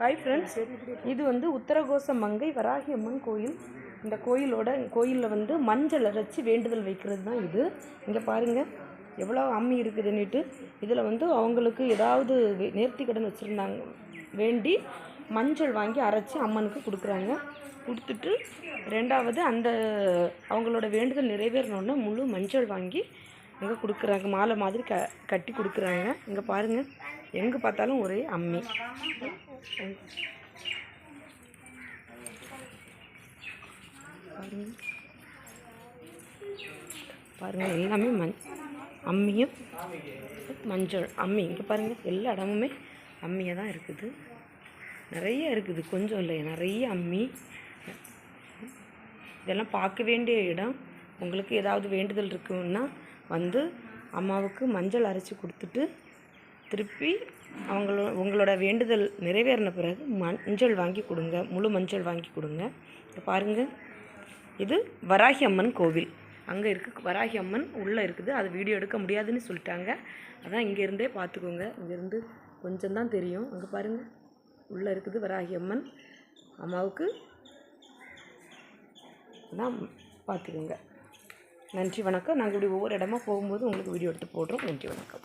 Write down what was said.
Hi friends இது வந்து உத்தரகோச மங்கை வராகி அம்மன் கோயில். இந்த கோயிலோட கோயிலில் வந்து மஞ்சள் அரைச்சி வேண்டுதல் வைக்கிறது தான் இது. இங்கே பாருங்கள் எவ்வளோ அம்மி இருக்குதுன்னுட்டு. இதில் வந்து அவங்களுக்கு ஏதாவது வே- நேர்த்திக்கடன் வச்சுருந்தாங்க வேண்டி மஞ்சள் வாங்கி அரைச்சி அம்மனுக்கு கொடுக்குறாங்க. கொடுத்துட்டு ரெண்டாவது அந்த அவங்களோட வேண்டுதல் நிறைவேறணுன்னு முழு மஞ்சள் வாங்கி இங்கே கொடுக்குறாங்க. மாலை மாதிரி க கட்டி கொடுக்குறாங்க. இங்கே பாருங்கள் எங்கே பார்த்தாலும் ஒரே அம்மி. பாருங்கள் பாருங்கள் எல்லாமே மஞ் அம்மியும் மஞ்சள் அம்மி. இங்கே பாருங்கள் எல்லா இடமுமே அம்மியாக தான் இருக்குது. நிறைய இருக்குது கொஞ்சம் இல்லை நிறைய அம்மி. இதெல்லாம் பார்க்க வேண்டிய இடம். உங்களுக்கு ஏதாவது வேண்டுதல் இருக்குன்னா வந்து அம்மாவுக்கு மஞ்சள் அரைச்சி கொடுத்துட்டு திருப்பி அவங்களோ உங்களோட வேண்டுதல் நிறைவேறின பிறகு மஞ்சள் வாங்கி கொடுங்க. முழு மஞ்சள் வாங்கி கொடுங்க. பாருங்கள் இது வராகி அம்மன் கோவில். அங்கே இருக்கு வராகி அம்மன் உள்ளே இருக்குது. அது வீடியோ எடுக்க முடியாதுன்னு சொல்லிட்டாங்க. அதான் இங்கேருந்தே பார்த்துக்கோங்க இங்கேருந்து கொஞ்சம் தான் தெரியும். அங்கே பாருங்கள் உள்ளே இருக்குது வராகி அம்மன் அம்மாவுக்கு. தான் பார்த்துக்கோங்க நன்றி வணக்கம். நாங்கள் இப்படி ஒவ்வொரு இடமா போகும்போது உங்களுக்கு வீடியோ எடுத்து போடுறோம். நன்றி வணக்கம்.